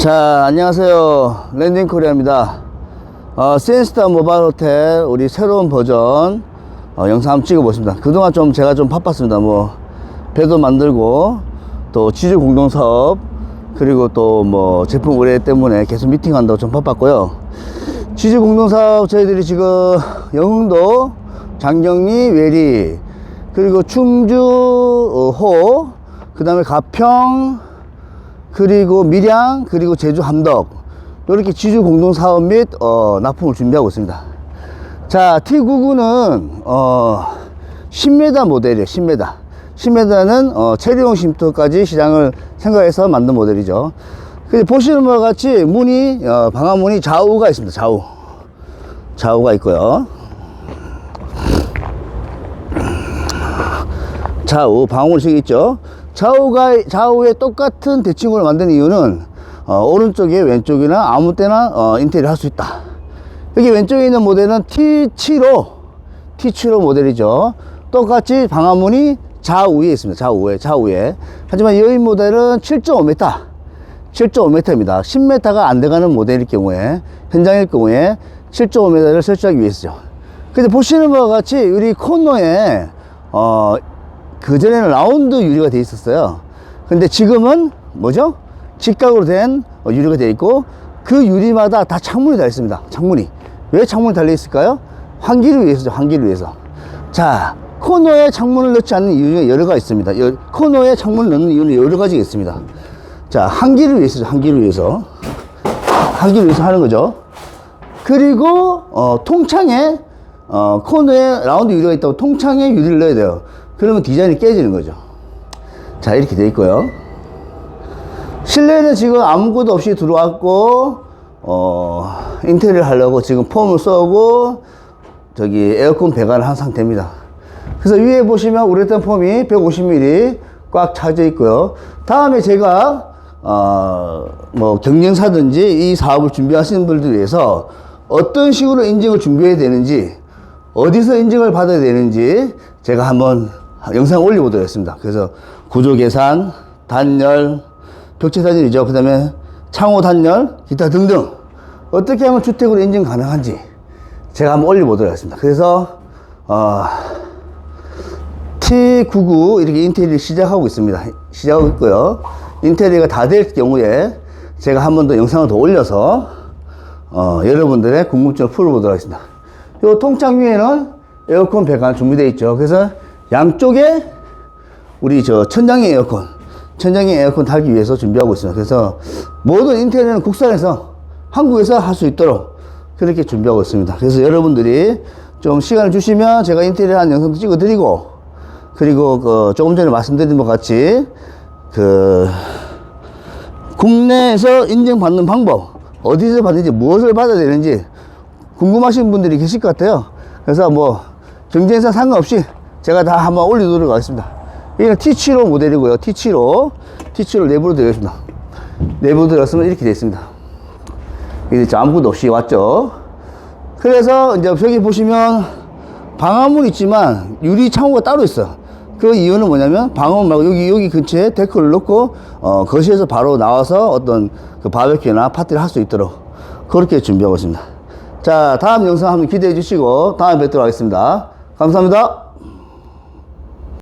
자, 안녕하세요. 랜딩 코리아입니다. 어, 시엔스타 모바일 호텔 우리 새로운 버전 어, 영상 한번 찍어 보겠습니다. 그동안 좀 제가 좀 바빴습니다. 뭐, 배도 만들고 또 지주 공동 사업 그리고 또 뭐 제품 의뢰 때문에 계속 미팅한다고 좀 바빴고요. 지주 공동 사업 저희들이 지금 영흥도, 장경리, 외리 그리고 충주 어, 호, 그 다음에 가평, 그리고 밀양 그리고 제주 함덕 이렇게 지주 공동 사업 및 어, 납품을 준비하고 있습니다. 자 T99는 어, 10m 모델이에요. 10m. 10m는 어, 체리용 쉼터까지 시장을 생각해서 만든 모델이죠. 근데 보시는 바와 같이 문이 어, 방화문이 좌우가 있습니다. 좌우. 좌우가 있고요. 좌우 방울식 있죠. 좌우가 좌우에 똑같은 대칭으로 만든 이유는 어, 오른쪽에 왼쪽이나 아무 때나 어, 인테리어 할 수 있다. 여기 왼쪽에 있는 모델은 T75 T75 모델이죠. 똑같이 방화문이 좌우에 있습니다. 좌우에 좌우에. 하지만 이 모델은 7.5m 7.5m입니다. 10m가 안 돼가는 모델일 경우에 현장일 경우에 7.5m를 설치하기 위해서죠. 근데 보시는 바와 같이 우리 코너에 어 그전에는 라운드 유리가 돼 있었어요. 근데 지금은 뭐죠? 직각으로 된 어, 유리가 돼 있고 그 유리마다 다 창문이 달려 있습니다. 창문이. 왜 창문이 달려 있을까요? 환기를 위해서죠. 환기를 위해서. 자, 코너에 창문을 넣지 않는 이유가 여러 가지 있습니다. 여- 코너에 창문을 넣는 이유는 여러 가지가 있습니다. 자, 환기를 위해서죠. 환기를 위해서. 환기를 위해서 하는 거죠. 그리고 어, 통창에 어, 코너에 라운드 유리가 있다고 통창에 유리를 넣어야 돼요. 그러면 디자인이 깨지는 거죠. 자 이렇게 돼 있고요. 실내는 지금 아무것도 없이 들어왔고 어, 인테리어를 하려고 지금 폼을 쏘고 저기 에어컨 배관을 한 상태입니다. 그래서 위에 보시면 우레탄 폼이 150mm 꽉 차져 있고요. 다음에 제가 어, 뭐 경영사든지 이 사업을 준비하시는 분들 위해서 어떤 식으로 인증을 준비해야 되는지 어디서 인증을 받아야 되는지 제가 한번 영상 올려보도록 하겠습니다. 그래서 구조 계산, 단열, 벽체 사진이죠. 그 다음에 창호 단열, 기타 등등 어떻게 하면 주택으로 인증 가능한지 제가 한번 올려보도록 하겠습니다. 그래서 어, T99 이렇게 인테리어 시작하고 있습니다. 시작하고 있고요. 인테리어가 다 될 경우에 제가 한 번 더 영상을 더 올려서 어, 여러분들의 궁금증을 풀어보도록 하겠습니다. 이 통창 위에는 에어컨 배관 준비되어 있죠. 그래서 양쪽에 우리 저 천장의 에어컨, 천장의 에어컨 달기 위해서 준비하고 있습니다. 그래서 모든 인테리어는 국산에서 한국에서 할 수 있도록 그렇게 준비하고 있습니다. 그래서 여러분들이 좀 시간을 주시면 제가 인테리어 한 영상도 찍어드리고 그리고 그 조금 전에 말씀드린 것 같이 그 국내에서 인정받는 방법 어디서 받는지 무엇을 받아야 되는지 궁금하신 분들이 계실 것 같아요 그래서 뭐 경쟁사 상관없이 제가 다 한번 올리도록 하겠습니다 이건 T75 모델이고요 T75 T75 내부로 들어있습니다 내부로 들어갔으면 이렇게 되어 있습니다 이제 아무것도 없이 왔죠 그래서 이제 여기 보시면 방화문 있지만 유리 창호가 따로 있어. 그 이유는 뭐냐면 방화문 말고 여기 여기 근처에 데크를 놓고 어, 거실에서 바로 나와서 어떤 그 바베큐나 파티를 할 수 있도록 그렇게 준비하고 있습니다. 자 다음 영상 한번 기대해 주시고 다음에 뵙도록 하겠습니다. 감사합니다.